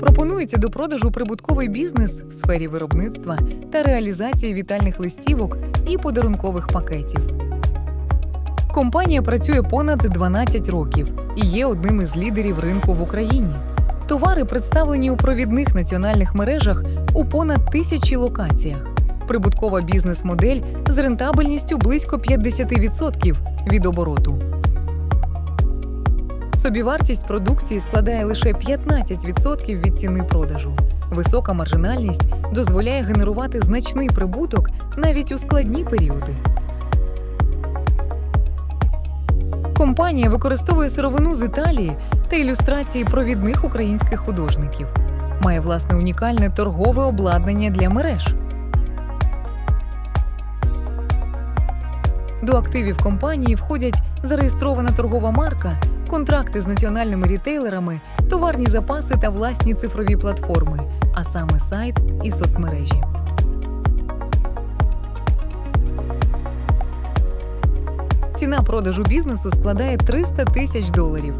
Пропонується до продажу прибутковий бізнес в сфері виробництва та реалізації вітальних листівок і подарункових пакетів. Компанія працює понад 12 років і є одним із лідерів ринку в Україні. Товари представлені у провідних національних мережах у понад тисячі локаціях. Прибуткова бізнес-модель з рентабельністю близько 50% від обороту. Собівартість продукції складає лише 15% від ціни продажу. Висока маржинальність дозволяє генерувати значний прибуток навіть у складні періоди. Компанія використовує сировину з Італії та ілюстрації провідних українських художників. Має власне унікальне торгове обладнання для мереж. До активів компанії входять зареєстрована торгова марка, контракти з національними рітейлерами, товарні запаси та власні цифрові платформи, а саме сайт і соцмережі. Ціна продажу бізнесу складає 300 тисяч доларів.